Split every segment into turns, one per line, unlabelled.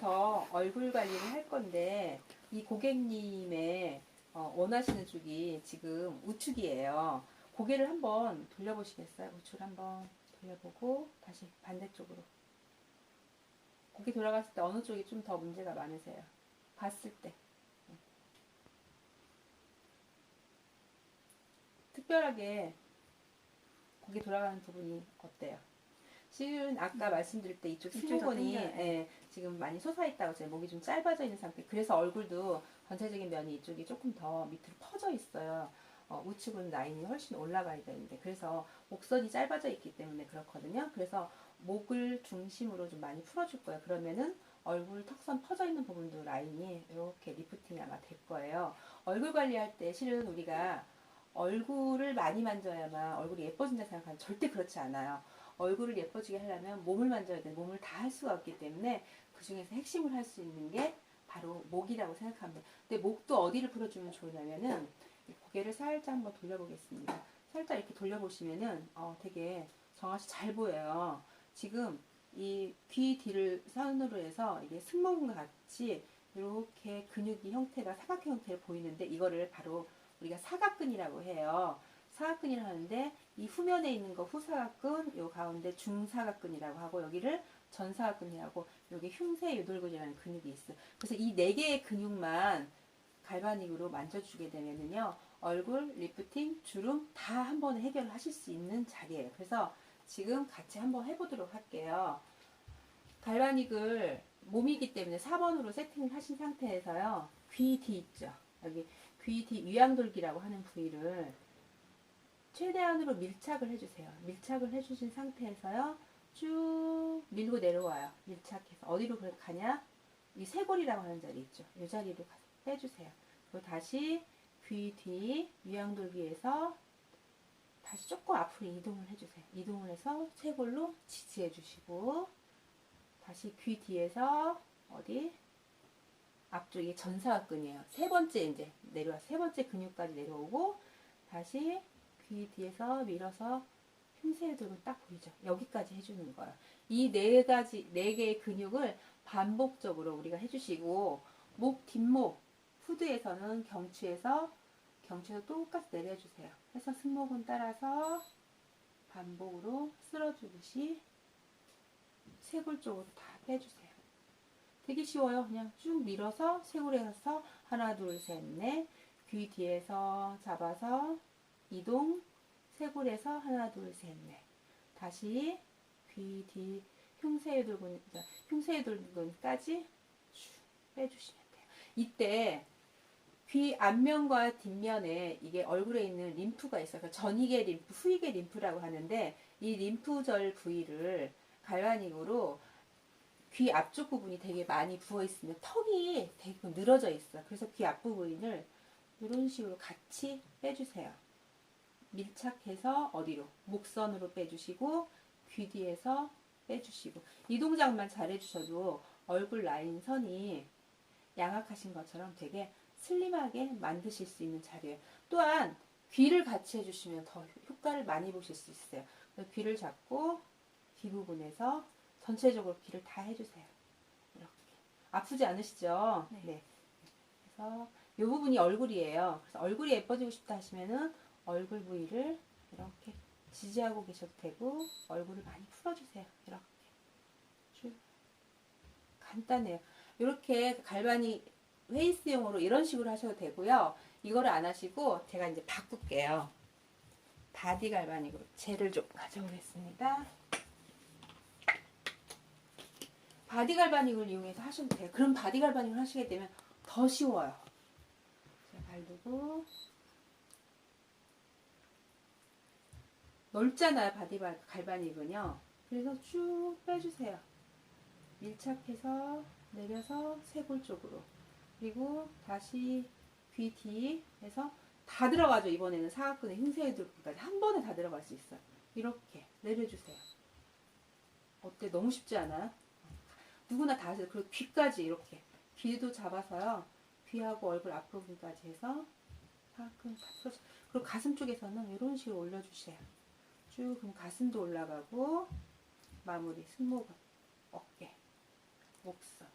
지금부터 얼굴 관리를 할 건데 이 고객님의 어, 원하시는 쪽이 지금 우측이에요. 고개를 한번 돌려보시겠어요? 우측을 한번 돌려보고 다시 반대쪽으로. 고개 돌아갔을 때 어느 쪽이 좀 더 문제가 많으세요? 봤을 때. 네. 특별하게 고개 돌아가는 부분이 어때요? 실은 아까 말씀드릴 때 이쪽 승모근이. 예, 지금 많이 솟아있다고 제가 목이 좀 짧아져 있는 상태. 그래서 얼굴도 전체적인 면이 이쪽이 조금 더 밑으로 퍼져 있어요. 어, 우측은 라인이 훨씬 올라가야 되는데 그래서 목선이 짧아져 있기 때문에 그렇거든요. 그래서 목을 중심으로 좀 많이 풀어줄 거예요. 그러면은 얼굴 턱선 퍼져 있는 부분도 라인이 이렇게 리프팅이 아마 될 거예요. 얼굴 관리할 때 실은 우리가 얼굴을 많이 만져야만 얼굴이 예뻐진다 생각하면 절대 그렇지 않아요. 얼굴을 예뻐지게 하려면 몸을 만져야 돼. 몸을 다 할 수가 없기 때문에 그 중에서 핵심을 할 수 있는 게 바로 목이라고 생각합니다. 근데 목도 어디를 풀어주면 좋으냐면은 이 고개를 살짝 한번 돌려보겠습니다. 살짝 이렇게 돌려보시면은 어, 되게 정아 씨 잘 보여요. 지금 이 귀 뒤를 선으로 해서 이게 승모근과 같이 이렇게 근육이 형태가 사각형 형태로 보이는데 이거를 바로 우리가 사각근이라고 해요. 사각근이라고 하는데 이 후면에 있는 거 후사각근, 요 가운데 중사각근이라고 하고 여기를 전사각근이라고 여기 흉쇄 유돌근이라는 근육이 있어요. 그래서 이 네 개의 근육만 갈바닉으로 만져주게 되면은요 얼굴, 리프팅, 주름 다 한 번에 해결을 하실 수 있는 자리예요. 그래서 지금 같이 한번 해보도록 할게요. 갈바닉을 몸이기 때문에 4번으로 세팅을 하신 상태에서요 귀 뒤 있죠. 여기 귀 뒤 위양돌기라고 하는 부위를 최대한으로 밀착을 해주세요. 밀착을 해주신 상태에서요 쭉 밀고 내려와요. 밀착해서 어디로 가냐? 이 쇄골이라고 하는 자리 있죠. 이 자리로 빼주세요. 그리고 다시 귀 뒤 위양돌기에서 다시 조금 앞으로 이동을 해주세요. 이동을 해서 쇄골로 지지해 주시고 다시 귀 뒤에서 어디 앞쪽이 전사각근이에요. 세 번째 이제 내려와 세 번째 근육까지 내려오고 다시 귀 뒤에서 밀어서 흉쇄 들고 딱 보이죠. 여기까지 해주는 거예요. 이 네 가지 네 개의 근육을 반복적으로 우리가 해주시고 목 뒷목 후드에서는 경추에서 경추에서 똑같이 내려주세요. 해서 승모근 따라서 반복으로 쓸어주듯이 쇄골 쪽으로 다 빼주세요. 되게 쉬워요. 그냥 쭉 밀어서 쇄골에서 하나 둘셋넷귀 뒤에서 잡아서 이동 쇄골에서 하나 둘셋넷 다시 귀 뒤 흉쇄돌근 흉쇄돌근까지 쭉 빼주시면 돼요. 이때 귀 앞면과 뒷면에 이게 얼굴에 있는 림프가 있어요. 그러니까 전이계 림프, 후이계 림프라고 하는데 이 림프절 부위를 갈바닉으로 귀 앞쪽 부분이 되게 많이 부어 있으면 턱이 되게 늘어져 있어요. 그래서 귀 앞부분을 이런 식으로 같이 빼주세요. 밀착해서 어디로? 목선으로 빼주시고 귀 뒤에서 빼주시고 이 동작만 잘 해주셔도 얼굴 라인 선이 양악하신 것처럼 되게 슬림하게 만드실 수 있는 자리예요. 또한 귀를 같이 해주시면 더 효과를 많이 보실 수 있어요. 귀를 잡고 귀 부분에서 전체적으로 귀를 다 해주세요. 이렇게 아프지 않으시죠?
네.
그래서 이 부분이 얼굴이에요. 그래서 얼굴이 예뻐지고 싶다 하시면은 얼굴 부위를 이렇게 지지하고 계셔도 되고 얼굴을 많이 풀어주세요. 이렇게 쭉 간단해요. 이렇게 갈바니 페이스용으로 이런 식으로 하셔도 되고요. 이거를 안 하시고 제가 이제 바꿀게요. 바디 갈바닉으로 젤을 좀 가져오겠습니다. 바디 갈바닉을 이용해서 하셔도 돼요. 그럼 바디 갈바닉을 하시게 되면 더 쉬워요. 자, 발 두고 넓잖아요. 바디 발- 갈바닉은요. 그래서 쭉 빼주세요. 밀착해서 내려서 쇄골 쪽으로 그리고 다시 귀 뒤에서 다 들어가죠. 이번에는 사각근의 흉쇄들까지 한 번에 다 들어갈 수 있어요. 이렇게 내려주세요. 어때? 너무 쉽지 않아요? 누구나 다 하세요. 그리고 귀까지 이렇게 귀도 잡아서요. 귀하고 얼굴 앞부분까지 해서 풀어줘. 그리고 가슴 쪽에서는 이런 식으로 올려주세요. 쭉 그럼 가슴도 올라가고 마무리 승모근, 어깨, 목선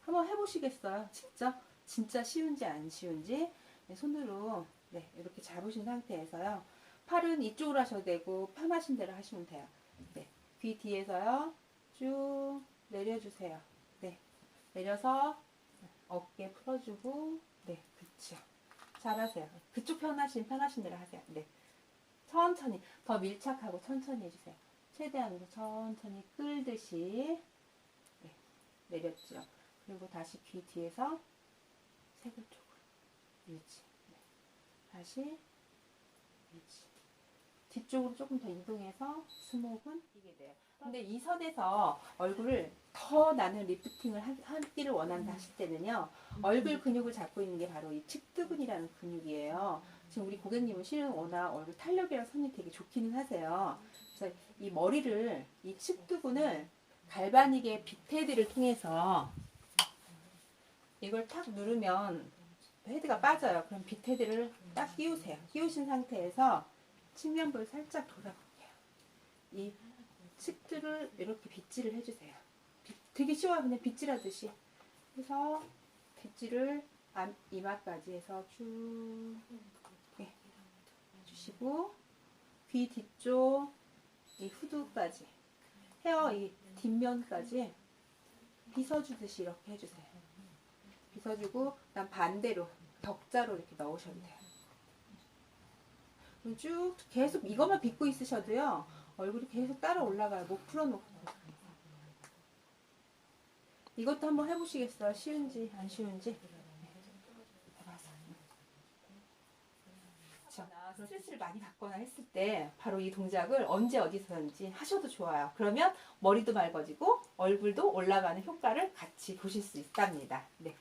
한번 해보시겠어요? 진짜 진짜 쉬운지 안 쉬운지 네, 손으로 네, 이렇게 잡으신 상태에서요. 팔은 이쪽으로 하셔도 되고 편하신 대로 하시면 돼요. 네, 귀 뒤에서요. 쭉 내려주세요. 네, 내려서 어깨 풀어주고 네, 그렇죠. 잘하세요. 그쪽 편하신 편하신 대로 하세요. 네, 천천히 더 밀착하고 천천히 해주세요. 최대한으로 천천히 끌듯이 네, 내렸죠. 그리고 다시 귀 뒤에서 세골 쪽으로 유지. 네. 다시 유지. 뒤쪽으로 조금 더 이동해서 스목은 이게 돼요. 근데 이 선에서 얼굴을 더 나는 리프팅을 하- 하기를 원한다 하실 때는요. 얼굴 근육을 잡고 있는 게 바로 이 측두근이라는 근육이에요. 지금 우리 고객님은 실은 워낙 얼굴 탄력이랑 선이 되게 좋기는 하세요. 그래서 이 머리를 이 측두근을 갈바닉의 빅헤드를 통해서 이걸 탁 누르면 헤드가 빠져요. 그럼 빅헤드를 딱 끼우세요. 끼우신 상태에서 측면부를 살짝 돌아볼게요. 이 측두를 이렇게 빗질을 해주세요. 빗- 되게 쉬워요. 그냥 빗질하듯이. 해서 빗질을 안- 이마까지 해서 쭉 이렇게 해주시고 귀 뒤쪽 이 후두까지 헤어 이 뒷면까지 빗어주듯이 이렇게 해주세요. 빗어주고 그다음 반대로 덕자로 이렇게 넣으셔도 돼요. 쭉 계속 이것만 빗고 있으셔도요 얼굴이 계속 따라 올라가요. 목 풀어놓고 이것도 한번 해보시겠어요? 쉬운지 안 쉬운지? 스트레스를 많이 받거나 했을 때 바로 이 동작을 언제 어디서든지 하셔도 좋아요. 그러면 머리도 맑아지고 얼굴도 올라가는 효과를 같이 보실 수 있답니다. 네.